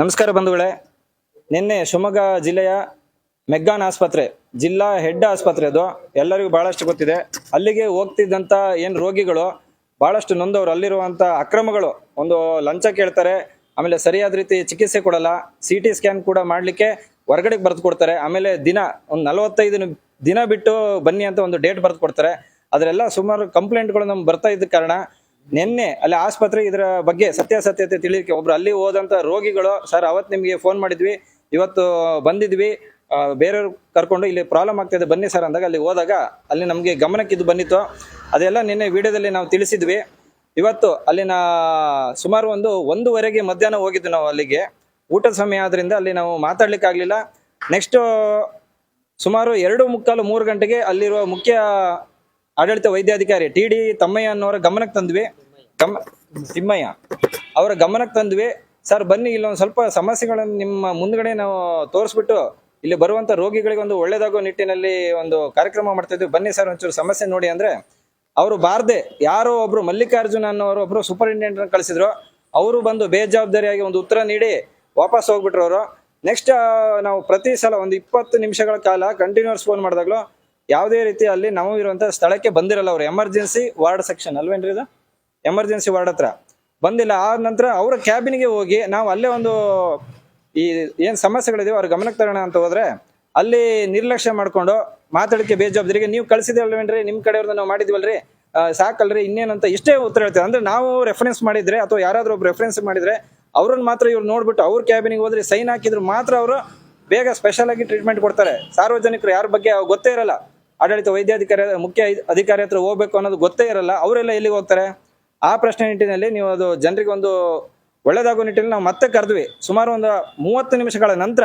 ನಮಸ್ಕಾರ ಬಂಧುಗಳೇ. ನಿನ್ನೆ ಶಿವಮೊಗ್ಗ ಜಿಲ್ಲೆಯ ಮೆಗ್ಗಾನ್ ಆಸ್ಪತ್ರೆ, ಜಿಲ್ಲಾ ಹೆಡ್ ಆಸ್ಪತ್ರೆ ಅದು, ಎಲ್ಲರಿಗೂ ಬಹಳಷ್ಟು ಗೊತ್ತಿದೆ. ಅಲ್ಲಿಗೆ ಹೋಗ್ತಿದ್ದಂತ ಏನು ರೋಗಿಗಳು, ಬಹಳಷ್ಟು ನೊಂದವರು ಅಲ್ಲಿರುವಂಥ ಅಕ್ರಮಗಳು ಒಂದು ಲಂಚ ಕೇಳ್ತಾರೆ, ಆಮೇಲೆ ಸರಿಯಾದ ರೀತಿ ಚಿಕಿತ್ಸೆ ಕೊಡಲ್ಲ ಸಿ ಟಿ ಸ್ಕ್ಯಾನ್ ಕೂಡ ಮಾಡಲಿಕ್ಕೆ ಹೊರಗಡೆಗೆ ಬರೆದು ಕೊಡ್ತಾರೆ, ಆಮೇಲೆ ದಿನ ಒಂದು ನಲವತ್ತೈದು ದಿನ ಬಿಟ್ಟು ಬನ್ನಿ ಅಂತ ಒಂದು ಡೇಟ್ ಬರೆದು ಕೊಡ್ತಾರೆ. ಅದರೆಲ್ಲ ಸುಮಾರು ಕಂಪ್ಲೇಂಟ್ಗಳು ನಮ್ಗೆ ಬರ್ತಾ ಇದ್ದ ಕಾರಣ ನಿನ್ನೆ ಅಲ್ಲಿ ಆಸ್ಪತ್ರೆ ಇದರ ಬಗ್ಗೆ ಸತ್ಯಾಸತ್ಯತೆ ತಿಳಿಲಿಕ್ಕೆ ಒಬ್ರು ಅಲ್ಲಿ ಹೋದಂತ ರೋಗಿಗಳು, ಸರ್, ಅವತ್ತು ನಿಮಗೆ ಫೋನ್ ಮಾಡಿದ್ವಿ, ಇವತ್ತು ಬಂದಿದ್ವಿ ಬೇರೆ ಬೇರೆಯವ್ರು ಕರ್ಕೊಂಡು ಇಲ್ಲಿ ಪ್ರಾಬ್ಲಮ್ ಆಗ್ತಿದೆ, ಬನ್ನಿ ಸರ್ ಅಂದಾಗ ಅಲ್ಲಿ ಹೋದಾಗ ಅಲ್ಲಿ ನಮಗೆ ಗಮನಕ್ಕೆ ಇದು ಬಂದಿತ್ತು. ಅದೆಲ್ಲ ನಿನ್ನೆ ವಿಡಿಯೋದಲ್ಲಿ ನಾವು ತಿಳಿಸಿದ್ವಿ. ಇವತ್ತು ಅಲ್ಲಿನ ಸುಮಾರು ಒಂದು ಒಂದೂವರೆಗೆ ಮಧ್ಯಾಹ್ನ ಹೋಗಿದ್ದು ನಾವು ಅಲ್ಲಿಗೆ. ಊಟದ ಸಮಯ ಆದ್ರಿಂದ ಅಲ್ಲಿ ನಾವು ಮಾತಾಡ್ಲಿಕ್ಕೆ ಆಗ್ಲಿಲ್ಲ. ನೆಕ್ಸ್ಟ್ ಸುಮಾರು ಎರಡು ಮುಕ್ಕಾಲು ಮೂರು ಗಂಟೆಗೆ ಅಲ್ಲಿರುವ ಮುಖ್ಯ ಆಡಳಿತ ವೈದ್ಯಾಧಿಕಾರಿ ಟಿ ಡಿ ತಮ್ಮಯ್ಯ ಅನ್ನೋರ ಗಮನಕ್ಕೆ ತಂದ್ವಿ. ಗಮ, ತಿಮ್ಮಯ್ಯ ಅವರ ಗಮನಕ್ಕೆ ತಂದ್ವಿ. ಸರ್, ಬನ್ನಿ, ಇಲ್ಲೊಂದು ಸ್ವಲ್ಪ ಸಮಸ್ಯೆಗಳನ್ನು ನಿಮ್ಮ ಮುಂದ್ಗಡೆ ನಾವು ತೋರಿಸ್ಬಿಟ್ಟು ಇಲ್ಲಿ ಬರುವಂತ ರೋಗಿಗಳಿಗೆ ಒಂದು ಒಳ್ಳೇದಾಗೋ ನಿಟ್ಟಿನಲ್ಲಿ ಒಂದು ಕಾರ್ಯಕ್ರಮ ಮಾಡ್ತಾ ಇದ್ವಿ. ಬನ್ನಿ ಸರ್, ಒಂಚೂರು ಸಮಸ್ಯೆ ನೋಡಿ. ಅಂದ್ರೆ ಅವರು ಬಾರ್ದೆ ಯಾರೋ ಒಬ್ರು ಮಲ್ಲಿಕಾರ್ಜುನ ಅನ್ನೋರು ಒಬ್ರು ಸೂಪರಿಂಟೆಂಡೆಂಟ್ ಕಳಿಸಿದ್ರು. ಅವರು ಬಂದು ಬೇಜವಾಬ್ದಾರಿಯಾಗಿ ಒಂದು ಉತ್ತರ ನೀಡಿ ವಾಪಸ್ ಹೋಗ್ಬಿಟ್ರು ಅವರು. ನೆಕ್ಸ್ಟ್ ನಾವು ಪ್ರತಿ ಸಲ ಒಂದು ಇಪ್ಪತ್ತು ನಿಮಿಷಗಳ ಕಾಲ ಕಂಟಿನ್ಯೂಸ್ ಫೋನ್ ಮಾಡಿದಾಗಲೂ ಯಾವುದೇ ರೀತಿ ಅಲ್ಲಿ ನಾವು ಸ್ಥಳಕ್ಕೆ ಬಂದಿರಲ್ಲ ಅವರು. ಎಮರ್ಜೆನ್ಸಿ ವಾರ್ಡ್ ಸೆಕ್ಷನ್ ಅಲ್ವೇನ್ರಿ ಇದು? ಎಮರ್ಜೆನ್ಸಿ ವಾರ್ಡ್ ಹತ್ರ. ಬಂದಿಲ್ಲ ಆ ನಂತರ ಅವರ ಕ್ಯಾಬಿನ್ಗೆ ಹೋಗಿ ನಾವು ಅಲ್ಲೇ ಒಂದು ಈ ಏನ್ ಸಮಸ್ಯೆಗಳಿದೆಯೋ ಅವ್ರ ಗಮನಕ್ಕೆ ತರೋಣ ಅಂತ ಹೋದ್ರೆ ಅಲ್ಲಿ ನಿರ್ಲಕ್ಷ್ಯ ಮಾಡ್ಕೊಂಡು ಮಾತಾಡಕ್ಕೆ ಬೇಜವಾಬ್ದಾರಿಗೆ ನೀವು ಕಳಿಸಿದಲ್ವೇನ್ರಿ ನಿಮ್ ಕಡೆಯವ್ರನ್ನ ನಾವು ಮಾಡಿದ್ವಲ್ರಿ? ಸಾಕಲ್ರಿ, ಇನ್ನೇನಂತ ಇಷ್ಟೇ ಉತ್ತರ ಹೇಳ್ತೇವೆ. ಅಂದ್ರೆ ನಾವು ರೆಫರೆನ್ಸ್ ಮಾಡಿದ್ರೆ ಅಥವಾ ಯಾರಾದ್ರೂ ಒಬ್ರು ರೆಫರೆನ್ಸ್ ಮಾಡಿದ್ರೆ ಅವ್ರನ್ನ ಮಾತ್ರ ಇವ್ರು ನೋಡ್ಬಿಟ್ಟು ಅವ್ರ ಕ್ಯಾಬಿನಿಗೆ ಹೋದ್ರೆ ಸೈನ್ ಹಾಕಿದ್ರು ಮಾತ್ರ ಅವರು ಬೇಗ ಸ್ಪೆಷಲ್ ಆಗಿ ಟ್ರೀಟ್ಮೆಂಟ್ ಕೊಡ್ತಾರೆ. ಸಾರ್ವಜನಿಕರು ಯಾರ ಬಗ್ಗೆ ಗೊತ್ತೇ ಇರಲ್ಲ. ಆಡಳಿತ ವೈದ್ಯಾಧಿಕಾರಿ ಮುಖ್ಯ ಅಧಿಕಾರಿ ಹತ್ರ ಹೋಗ್ಬೇಕು ಅನ್ನೋದು ಗೊತ್ತೇ ಇರಲ್ಲ, ಅವರೆಲ್ಲ ಎಲ್ಲಿಗೆ ಹೋಗ್ತಾರೆ? ಆ ಪ್ರಶ್ನೆ ನಿಟ್ಟಿನಲ್ಲಿ ನೀವು ಅದು ಜನರಿಗೆ ಒಂದು ಒಳ್ಳೇದಾಗೋ ನಿಟ್ಟಿನಲ್ಲಿ ನಾವು ಮತ್ತೆ ಕರೆದ್ವಿ. ಸುಮಾರು ಒಂದು ಮೂವತ್ತು ನಿಮಿಷಗಳ ನಂತರ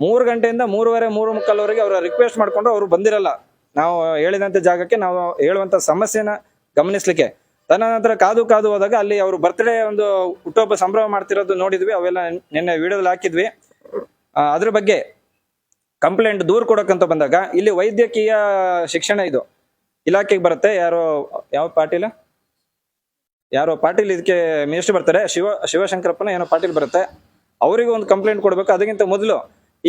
ಮೂರು ಗಂಟೆಯಿಂದ ಮೂರುವರೆ, ಮೂರು ಮುಕ್ಕಾಲ್ವರೆಗೆ ಅವರ ರಿಕ್ವೆಸ್ಟ್ ಮಾಡಿಕೊಂಡು ಅವರು ಬಂದಿರಲ್ಲ. ನಾವು ಹೇಳಿದಂಥ ಜಾಗಕ್ಕೆ ನಾವು ಹೇಳುವಂಥ ಸಮಸ್ಯೆನ ಗಮನಿಸ್ಲಿಕ್ಕೆ. ತದನಂತರ ಕಾದು ಕಾದು ಹೋದಾಗ ಅಲ್ಲಿ ಅವರು ಬರ್ತ್ಡೇ ಒಂದು ಹುಟ್ಟುಹಬ್ಬ ಸಂಭ್ರಮ ಮಾಡ್ತಿರೋದು ನೋಡಿದ್ವಿ, ಅವೆಲ್ಲ ನಿನ್ನೆ ವಿಡಿಯೋದಲ್ಲಿ ಹಾಕಿದ್ವಿ. ಅದ್ರ ಬಗ್ಗೆ ಕಂಪ್ಲೇಂಟ್ ದೂರ್ ಕೊಡಕ್ಕಂತ ಬಂದಾಗ ಇಲ್ಲಿ ವೈದ್ಯಕೀಯ ಶಿಕ್ಷಣ ಇದು. ಇಲಾಖೆಗೆ ಬರುತ್ತೆ, ಯಾರೋ, ಯಾವ ಪಾಟೀಲ ಯಾರೋ ಪಾಟೀಲ್ ಇದಕ್ಕೆ ಮಿನಿಸ್ಟರ್ ಬರ್ತಾರೆ. ಶಿವ, ಶಿವಶಂಕರಪ್ಪನ ಏನೋ ಪಾಟೀಲ್ ಬರುತ್ತೆ. ಅವರಿಗೆ ಒಂದು ಕಂಪ್ಲೇಂಟ್ ಕೊಡಬೇಕು. ಅದಕ್ಕಿಂತ ಮೊದಲು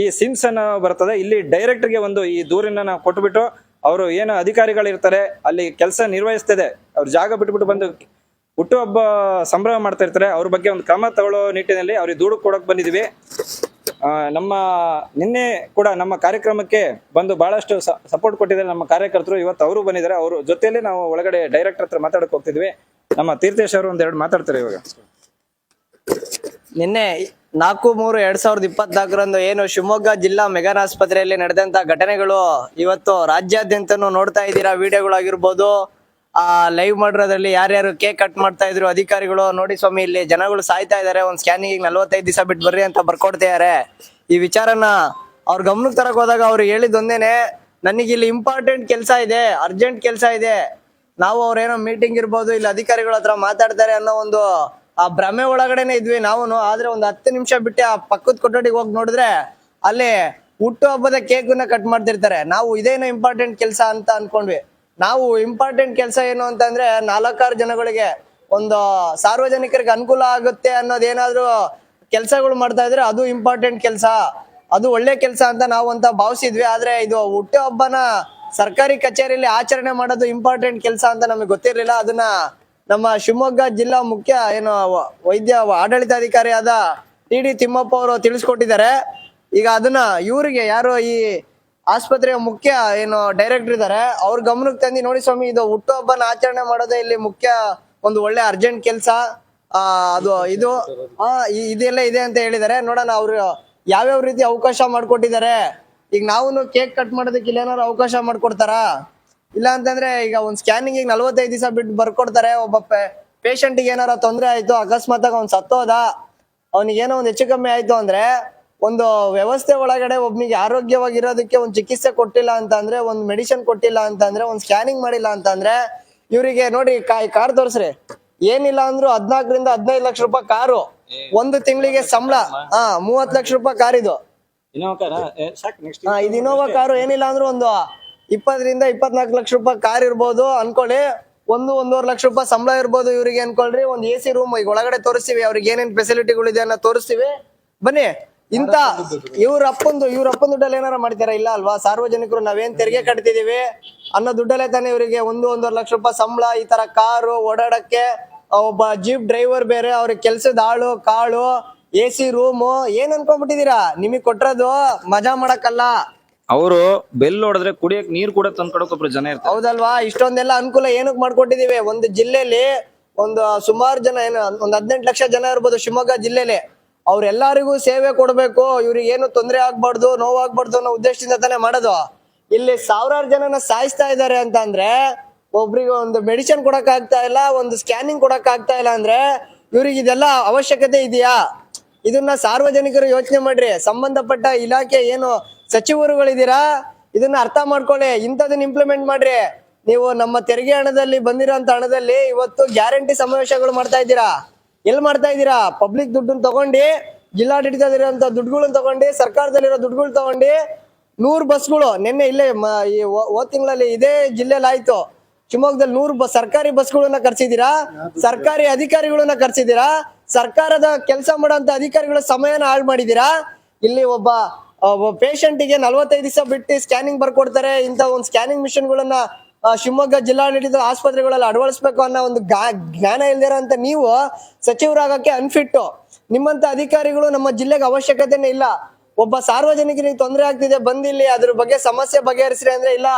ಈ ಸಿಮ್ಸ್ ಅನ್ನ ಬರ್ತದೆ. ಇಲ್ಲಿ ಡೈರೆಕ್ಟರ್ಗೆ ಒಂದು ಈ ದೂರಿನ ಕೊಟ್ಬಿಟ್ಟು ಅವರು ಏನು ಅಧಿಕಾರಿಗಳು ಇರ್ತಾರೆ ಅಲ್ಲಿ ಕೆಲಸ ನಿರ್ವಹಿಸ್ತದೆ. ಅವ್ರ ಜಾಗ ಬಿಟ್ಬಿಟ್ಟು ಬಂದು ಹುಟ್ಟುಹಬ್ಬ ಸಂಭ್ರಮ ಮಾಡ್ತಾ ಇರ್ತಾರೆ. ಅವ್ರ ಬಗ್ಗೆ ಒಂದು ಕ್ರಮ ತಗೊಳ್ಳೋ ನಿಟ್ಟಿನಲ್ಲಿ ಅವ್ರಿಗೆ ದೂಡು ಕೊಡಕ್ ಬಂದಿದ್ವಿ. ನಮ್ಮ ನಿನ್ನೆ ಕೂಡ ನಮ್ಮ ಕಾರ್ಯಕ್ರಮಕ್ಕೆ ಬಂದು ಬಹಳಷ್ಟು ಸಪೋರ್ಟ್ ಕೊಟ್ಟಿದ್ದಾರೆ ನಮ್ಮ ಕಾರ್ಯಕರ್ತರು. ಇವತ್ತು ಅವರು ಬಂದಿದ್ದಾರೆ. ಅವರು ಜೊತೆಯಲ್ಲಿ ನಾವು ಒಳಗಡೆ ಡೈರೆಕ್ಟರ್ ಹತ್ರ ಮಾತಾಡಕ್ಕೆ ಹೋಗ್ತಿದ್ವಿ. ನಮ್ಮ ತೀರ್ಥೇಶ್ ಅವರು ಒಂದೆರಡು ಮಾತಾಡ್ತಾರೆ ಇವಾಗ. ನಿನ್ನೆ ನಾಲ್ಕು ಮೂರು ಎರಡ್ ಸಾವಿರದ ಇಪ್ಪತ್ನಾಲ್ಕರಂದು ಏನು ಶಿವಮೊಗ್ಗ ಜಿಲ್ಲಾ ಮೆಗಾನ್ ಆಸ್ಪತ್ರೆಯಲ್ಲಿ ನಡೆದಂತ ಘಟನೆಗಳು ಇವತ್ತು ರಾಜ್ಯಾದ್ಯಂತನೂ ನೋಡ್ತಾ ಇದ್ದೀರಾ? ವಿಡಿಯೋಗಳಾಗಿರ್ಬೋದು ಆ ಲೈವ್ ಮಾಡಿರೋದ್ರಲ್ಲಿ ಯಾರ್ಯಾರು ಕೇಕ್ ಕಟ್ ಮಾಡ್ತಾ ಇದ್ರು, ಅಧಿಕಾರಿಗಳು, ನೋಡಿ ಸ್ವಾಮಿ, ಇಲ್ಲಿ ಜನಗಳು ಸಾಯ್ತಾ ಇದಾರೆ, ಒಂದ್ ಸ್ಕ್ಯಾನಿಂಗ್ ನಲ್ವತ್ತೈದು ದಿವಸ ಬಿಟ್ಟು ಬರ್ರಿ ಅಂತ ಬರ್ಕೊಡ್ತಿದ್ದಾರೆ ಈ ವಿಚಾರನ ಅವ್ರ ಗಮನಕ್ಕೆ ತರಕ್ ಹೋದಾಗ ಅವ್ರು ಹೇಳಿದೊಂದೇನೆ ನನಗೆ ಇಲ್ಲಿ ಇಂಪಾರ್ಟೆಂಟ್ ಕೆಲಸ ಇದೆ ಅರ್ಜೆಂಟ್ ಕೆಲಸ ಇದೆ. ನಾವು ಅವ್ರೇನೋ ಮೀಟಿಂಗ್ ಇರ್ಬೋದು, ಇಲ್ಲಿ ಅಧಿಕಾರಿಗಳ ಹತ್ರ ಮಾತಾಡ್ತಾರೆ ಅನ್ನೋ ಒಂದು, ಆ ಭ್ರಮೆ ಒಳಗಡೆನೆ ಇದ್ವಿ ನಾವು ಆದ್ರೆ ಒಂದು ಹತ್ತು ನಿಮಿಷ ಬಿಟ್ಟು ಆ ಪಕ್ಕದ ಕೊಠಡಿಗೆ ಹೋಗಿ ನೋಡಿದ್ರೆ, ಅಲ್ಲಿ ಹುಟ್ಟು ಹಬ್ಬದ ಕೇಕನ್ನ ಕಟ್ ಮಾಡ್ತಿರ್ತಾರೆ. ನಾವು ಇದೇನೋ ಇಂಪಾರ್ಟೆಂಟ್ ಕೆಲಸ ಅಂತ ಅನ್ಕೊಂಡ್ವಿ. ನಾವು ಇಂಪಾರ್ಟೆಂಟ್ ಕೆಲಸ ಏನು ಅಂತಂದ್ರೆ ನಾಲ್ಕಾರು ಜನಗಳಿಗೆ ಒಂದು ಸಾರ್ವಜನಿಕರಿಗೆ ಅನುಕೂಲ ಆಗುತ್ತೆ ಅನ್ನೋದೇನಾದ್ರೂ ಕೆಲಸಗಳು ಮಾಡ್ತಾ ಇದ್ರೆ ಅದು ಇಂಪಾರ್ಟೆಂಟ್ ಕೆಲಸ. ಅದು ಒಳ್ಳೆ ಕೆಲಸ ಅಂತ ನಾವು ಅಂತ ಭಾವಿಸಿದ್ವಿ. ಆದ್ರೆ ಇದು ಹುಟ್ಟು ಹಬ್ಬನ ಸರ್ಕಾರಿ ಕಚೇರಿಯಲ್ಲಿ ಆಚರಣೆ ಮಾಡೋದು ಇಂಪಾರ್ಟೆಂಟ್ ಕೆಲಸ ಅಂತ ನಮಗೆ ಗೊತ್ತಿರಲಿಲ್ಲ. ಅದನ್ನ ನಮ್ಮ ಶಿವಮೊಗ್ಗ ಜಿಲ್ಲಾ ಮುಖ್ಯ ಏನು ವೈದ್ಯ, ಆಡಳಿತಾಧಿಕಾರಿಯಾದ ಟಿ ಡಿ ತಿಮ್ಮಪ್ಪ ಅವರು ತಿಳಿಸ್ಕೊಟ್ಟಿದ್ದಾರೆ. ಈಗ ಅದನ್ನ ಇವರಿಗೆ ಯಾರು ಈ ಆಸ್ಪತ್ರೆಯ ಮುಖ್ಯ ಏನು ಡೈರೆಕ್ಟರ್ ಇದ್ದಾರೆ ಅವ್ರ ಗಮನಕ್ಕೆ ತಂದು ನೋಡಿ ಸ್ವಾಮಿ, ಇದು ಹುಟ್ಟುಹಬ್ಬನ ಆಚರಣೆ ಮಾಡೋದೇ ಇಲ್ಲಿ ಮುಖ್ಯ ಒಂದು ಒಳ್ಳೆ ಅರ್ಜೆಂಟ್ ಕೆಲಸ. ಅದು, ಇದು ಇದೆಲ್ಲ ಇದೆ ಅಂತ ಹೇಳಿದ್ದಾರೆ. ನೋಡೋಣ, ಅವ್ರು ಯಾವ್ಯಾವ ರೀತಿ ಅವಕಾಶ ಮಾಡ್ಕೊಟ್ಟಿದ್ದಾರೆ. ಈಗ ನಾವು ಕೇಕ್ ಕಟ್ ಮಾಡೋದಕ್ಕೆ ಇಲ್ಲೇನಾದ್ರು ಅವಕಾಶ ಮಾಡ್ಕೊಡ್ತಾರ? ಇಲ್ಲ ಅಂತಂದ್ರೆ ಈಗ ಒಂದ್ ಸ್ಕ್ಯಾನಿಂಗ್ ಈಗ ನಲ್ವತ್ತೈದು ದಿವಸ ಬಿಟ್ಟು ಬರ್ಕೊಡ್ತಾರೆ. ಒಬ್ಬ ಪೇಷಂಟ್ಗೆ ಏನಾರ ತೊಂದರೆ ಆಯ್ತು ಅಕಸ್ಮಾತ್ ಅವ್ನ್ ಸತ್ತೋದ ಅವ್ನಿಗೆ ಏನೋ ಒಂದು ಹೆಚ್ಚು ಕಮ್ಮಿ ಆಯ್ತು ಅಂದ್ರೆ ಒಂದು ವ್ಯವಸ್ಥೆ ಒಳಗಡೆ ಒಬ್ಬನಿಗೆ ಆರೋಗ್ಯವಾಗಿರೋದಕ್ಕೆ ಒಂದು ಚಿಕಿತ್ಸೆ ಕೊಟ್ಟಿಲ್ಲ ಅಂತ ಅಂದ್ರೆ ಒಂದು ಮೆಡಿಸಿನ್ ಕೊಟ್ಟಿಲ್ಲ ಅಂತ ಅಂದ್ರೆ ಒಂದು ಸ್ಕ್ಯಾನಿಂಗ್ ಮಾಡಿಲ್ಲ ಅಂತ ಅಂದ್ರೆ ಇವರಿಗೆ ನೋಡಿ ಕಾರ್ ತೋರಿಸ್ರಿ. ಏನಿಲ್ಲ ಅಂದ್ರು ಹದ್ನಾಲ್ಕರಿಂದ ಹದಿನೈದು ಲಕ್ಷ ರೂಪಾಯಿ ಕಾರು. ಒಂದು ತಿಂಗಳಿಗೆ ಸಂಬಳ. ಹಾ ಮೂವತ್ ಲಕ್ಷ ರೂಪಾಯಿ ಕಾರ್ ಇದು. ಇದು ಇನೋವಾ ಕಾರು ಏನಿಲ್ಲ ಅಂದ್ರು ಒಂದು ಇಪ್ಪತ್ತರಿಂದ ಇಪ್ಪತ್ನಾಲ್ಕು ಲಕ್ಷ ರೂಪಾಯಿ ಕಾರ್ ಇರ್ಬೋದು ಅನ್ಕೊಳ್ಳಿ. ಒಂದು ಒಂದೂವರೆ ಲಕ್ಷ ರೂಪಾಯಿ ಸಂಬಳ ಇರ್ಬೋದು ಇವರಿಗೆ ಅನ್ಕೊಳ್ರಿ. ಒಂದು ಎ ಸಿ ರೂಮ್ ಈಗ ಒಳಗಡೆ ತೋರಿಸ್ತೀವಿ ಅವ್ರಿಗೆ ಏನೇನ್ ಫೆಸಿಲಿಟಿಗಳು ಇದೆ ಅನ್ನೋ ತೋರಿಸ್ತೀವಿ. ಬನ್ನಿ. ಇಂತ ಇವ್ರ ಅಪ್ಪಂದು ಇವ್ರ ಅಪ್ಪನ ದುಡ್ಡಲ್ಲಿ ಏನಾರ ಮಾಡ್ತಾರ ಇಲ್ಲ ಅಲ್ವಾ? ಸಾರ್ವಜನಿಕರು ನಾವೇನ್ ತೆರಿಗೆ ಕಟ್ತಿದೀವಿ? ಅನ್ನೋ ದುಡ್ಡಲ್ಲೇ ತಾನೇ ಇವರಿಗೆ ಒಂದು ಒಂದೂವರೆ ಲಕ್ಷ ರೂಪಾಯಿ ಸಂಬಳ ಈ ತರ ಕಾರು ಓಡಾಡಕ್ಕೆ ಒಬ್ಬ ಜೀಪ್ ಡ್ರೈವರ್ ಬೇರೆ ಅವ್ರಿಗೆ ಕೆಲ್ಸದ ಆಳು ಕಾಳು ಎ ಸಿ ರೂಮು ಏನ್ ಅನ್ಕೊಂಡ್ಬಿಟ್ಟಿದೀರಾ ನಿಮಗ್ ಕೊಟ್ಟರೋದು ಮಜಾ ಮಾಡಕ್ಕಲ್ಲ. ಅವರು ಬೆಲ್ ನೋಡಿದ್ರೆ ಕುಡಿಯಕ್ ನೀರ್ ಕೂಡ ತಂದ್ಕೊಡಕ್ ಒಬ್ರು ಜನ ಇರ್ತಾರೆ. ಹೌದಲ್ವಾ? ಇಷ್ಟೊಂದೆಲ್ಲ ಅನುಕೂಲ ಏನಕ್ ಮಾಡ್ಕೊಟ್ಟಿದೀವಿ ಒಂದು ಜಿಲ್ಲೆಲಿ ಒಂದು ಸುಮಾರು ಜನ ಏನು ಒಂದ್ ಹದಿನೆಂಟು ಲಕ್ಷ ಜನ ಇರ್ಬೋದು ಶಿವಮೊಗ್ಗ ಜಿಲ್ಲೆಲಿ. ಅವ್ರೆಲ್ಲರಿಗೂ ಸೇವೆ ಕೊಡಬೇಕು, ಇವ್ರಿಗೆ ಏನು ತೊಂದರೆ ಆಗ್ಬಾರ್ದು, ನೋವಾಗ್ಬಾರ್ದು ಅನ್ನೋ ಉದ್ದೇಶದಿಂದ ತಾನೇ ಮಾಡೋದು. ಇಲ್ಲಿ ಸಾವಿರಾರು ಜನನ ಸಾಯಿಸ್ತಾ ಇದ್ದಾರೆ ಅಂತ ಅಂದ್ರೆ ಒಬ್ರಿಗೆ ಒಂದು ಮೆಡಿಸಿನ್ ಕೊಡಕ್ ಆಗ್ತಾ ಇಲ್ಲ, ಒಂದು ಸ್ಕ್ಯಾನಿಂಗ್ ಕೊಡಕ್ ಆಗ್ತಾ ಇಲ್ಲ ಅಂದ್ರೆ, ಇವ್ರಿಗೆ ಇದೆಲ್ಲ ಅವಶ್ಯಕತೆ ಇದೆಯಾ? ಇದನ್ನ ಸಾರ್ವಜನಿಕರು ಯೋಚನೆ ಮಾಡ್ರಿ. ಸಂಬಂಧಪಟ್ಟ ಇಲಾಖೆ ಏನು ಸಚಿವರುಗಳಿದ್ದೀರಾ? ಇದನ್ನ ಅರ್ಥ ಮಾಡ್ಕೊಳ್ಳಿ. ಇಂಥದನ್ನ ಇಂಪ್ಲಿಮೆಂಟ್ ಮಾಡ್ರಿ. ನೀವು ನಮ್ಮ ತೆರಿಗೆ ಹಣದಲ್ಲಿ ಬಂದಿರೋ ಹಣದಲ್ಲಿ ಇವತ್ತು ಗ್ಯಾರಂಟಿ ಸಮಾವೇಶಗಳು ಮಾಡ್ತಾ ಇದ್ದೀರಾ? ಎಲ್ಲಿ ಮಾಡ್ತಾ ಇದ್ದೀರಾ? ಪಬ್ಲಿಕ್ ದುಡ್ಡನ್ನ ತಗೊಂಡು ಜಿಲ್ಲಾಡಳಿತದಲ್ಲಿರೋಂಥ ದುಡ್ಡುಗಳನ್ನ ತಗೊಂಡು, ಸರ್ಕಾರದಲ್ಲಿರೋ ದುಡ್ಡುಗಳು ತಗೊಂಡು, ನೂರು ಬಸ್ಗಳು ನಿನ್ನೆ ಇಲ್ಲೇ ಈ ಹೋದ ತಿಂಗಳಲ್ಲಿ ಇದೇ ಜಿಲ್ಲೆಲಿ ಆಯ್ತು. ಶಿವಮೊಗ್ಗದಲ್ಲಿ ನೂರು ಬಸ್ ಸರ್ಕಾರಿ ಬಸ್ಗಳನ್ನ ಕರ್ಸಿದೀರಾ ಸರ್ಕಾರಿ ಅಧಿಕಾರಿಗಳನ್ನ ಕರ್ಸಿದೀರಾ ಸರ್ಕಾರದ ಕೆಲಸ ಮಾಡುವಂತ ಅಧಿಕಾರಿಗಳ ಸಮಯನ ಹಾಳು ಮಾಡಿದೀರಾ ಇಲ್ಲಿ ಒಬ್ಬ ಪೇಷಂಟ್ ಪೇಷಂಟಿಗೆ ನಲ್ವತ್ತೈದು ದಿವಸ ಬಿಟ್ಟು ಸ್ಕ್ಯಾನಿಂಗ್ ಬರ್ಕೊಡ್ತಾರೆ ಇಂಥ ಒಂದು ಸ್ಕ್ಯಾನಿಂಗ್ ಮಿಷನ್ಗಳನ್ನ ಶಿವಮೊಗ್ಗ ಜಿಲ್ಲಾಡಳಿತ ಆಸ್ಪತ್ರೆಗಳಲ್ಲಿ ಅಳವಡಿಸ್ಬೇಕು ಅನ್ನೋ ಒಂದು ಜ್ಞಾನ ಇಲ್ದಿರೋ ಅಂತ ನೀವು ಸಚಿವರಾಗಕ್ಕೆ ಅನ್ಫಿಟ್ಟು ನಿಮ್ಮಂತ ಅಧಿಕಾರಿಗಳು ನಮ್ಮ ಜಿಲ್ಲೆಗೆ ಅವಶ್ಯಕತೆನೇ ಇಲ್ಲ. ಒಬ್ಬ ಸಾರ್ವಜನಿಕರಿಗೆ ತೊಂದರೆ ಆಗ್ತಿದೆ ಬಂದಿಲ್ಲಿ ಅದ್ರ ಬಗ್ಗೆ ಸಮಸ್ಯೆ ಬಗೆಹರಿಸ್ರಿ ಅಂದ್ರೆ ಇಲ್ಲ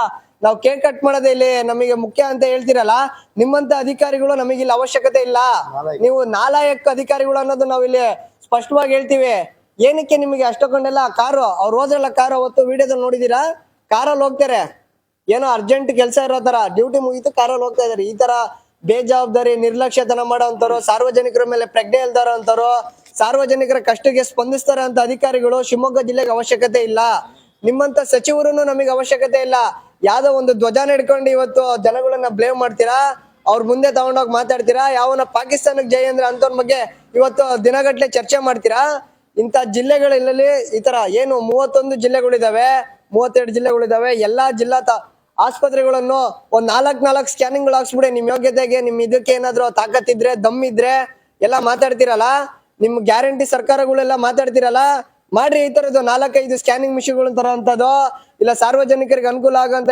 ನಾವು ಕೇಕ್ ಕಟ್ ಮಾಡೋದೇ ಇಲ್ಲಿ ನಮಗೆ ಮುಖ್ಯ ಅಂತ ಹೇಳ್ತಿರಲ್ಲ ನಿಮ್ಮಂತ ಅಧಿಕಾರಿಗಳು ನಮಗೆ ಇಲ್ಲಿ ಅವಶ್ಯಕತೆ ಇಲ್ಲ. ನೀವು ನಾಲಾಯಕ್ ಅಧಿಕಾರಿಗಳು ಅನ್ನೋದು ನಾವು ಇಲ್ಲಿ ಸ್ಪಷ್ಟವಾಗಿ ಹೇಳ್ತೀವಿ. ಏನಕ್ಕೆ ನಿಮಗೆ ಅಷ್ಟೊಂದೆಲ್ಲ ಕಾರು ಅವ್ರು ಹೋದ್ರಲ್ಲ ಕಾರು ಅವತ್ತು ವಿಡಿಯೋದಲ್ಲಿ ನೋಡಿದೀರಾ ಕಾರಲ್ಲಿ ಹೋಗ್ತಾರೆ. ಏನೋ ಅರ್ಜೆಂಟ್ ಕೆಲಸ ಇರೋ ತರ ಡ್ಯೂಟಿ ಮುಗಿತು ಕಾರಲ್ಲಿ ಹೋಗ್ತಾ ಇದಾರೆ. ಈ ತರ ಬೇಜವಾಬ್ದಾರಿ, ನಿರ್ಲಕ್ಷ್ಯತನ ಮಾಡೋಂಥವ್ರು ಸಾರ್ವಜನಿಕರ ಮೇಲೆ ಪ್ರಜ್ಞೆ ಇಲ್ದಾರ ಅಂತಾರೋ ಸಾರ್ವಜನಿಕರ ಕಷ್ಟಕ್ಕೆ ಸ್ಪಂದಿಸ್ತಾರೆ ಅಂತ ಅಧಿಕಾರಿಗಳು ಶಿವಮೊಗ್ಗ ಜಿಲ್ಲೆಗೆ ಅವಶ್ಯಕತೆ ಇಲ್ಲ. ನಿಮ್ಮಂತ ಸಚಿವರು ನಮಗೆ ಅವಶ್ಯಕತೆ ಇಲ್ಲ. ಯಾವ್ದೋ ಒಂದು ಧ್ವಜ ನಡ್ಕೊಂಡು ಇವತ್ತು ಜನಗಳನ್ನ ಬ್ಲೇಮ್ ಮಾಡ್ತೀರಾ? ಅವ್ರ ಮುಂದೆ ತಗೊಂಡೋಗಿ ಮಾತಾಡ್ತೀರಾ? ಯಾವನ ಪಾಕಿಸ್ತಾನಕ್ಕೆ ಜೈ ಅಂದ್ರೆ ಅಂತವ್ರ ಬಗ್ಗೆ ಇವತ್ತು ದಿನಗಟ್ಟಲೆ ಚರ್ಚೆ ಮಾಡ್ತೀರಾ? ಇಂಥ ಜಿಲ್ಲೆಗಳಲ್ಲಿ ಈ ತರ ಏನು ಮೂವತ್ತೊಂದು ಜಿಲ್ಲೆಗಳಿದಾವೆ, ಮೂವತ್ತೆರಡು ಜಿಲ್ಲೆಗಳಿದಾವೆ, ಎಲ್ಲಾ ಜಿಲ್ಲಾ ತ- ಆಸ್ಪತ್ರೆಗಳನ್ನು ಒಂದ್ ನಾಲ್ಕ್ ನಾಲ್ಕ್ ಸ್ಕ್ಯಾನಿಂಗ್ ಹಾಕ್ಸ್ಬಿಡಿ. ನಿಮ್ ಯೋಗ್ಯತೆಗೆ, ನಿಮ್ ಇದಕ್ಕೆ ಏನಾದ್ರು ತಾಕತ್ತಿದ್ರೆ ದಮ್ ಇದ್ರೆ ಎಲ್ಲ ಮಾತಾಡ್ತಿರಲ್ಲ? ನಿಮ್ ಗ್ಯಾರಂಟಿ ಸರ್ಕಾರಗಳೆಲ್ಲ ಮಾತಾಡ್ತಿರಲ್ಲ? ಮಾಡ್ರಿ ಈ ತರದ್ದು ನಾಲ್ಕೈದು ಸ್ಕ್ಯಾನಿಂಗ್ ಮಿಷಿನ್ಗಳು ತರೋಂಥದ್ದು ಇಲ್ಲ ಸಾರ್ವಜನಿಕರಿಗೆ ಅನುಕೂಲ ಆಗೋಂತ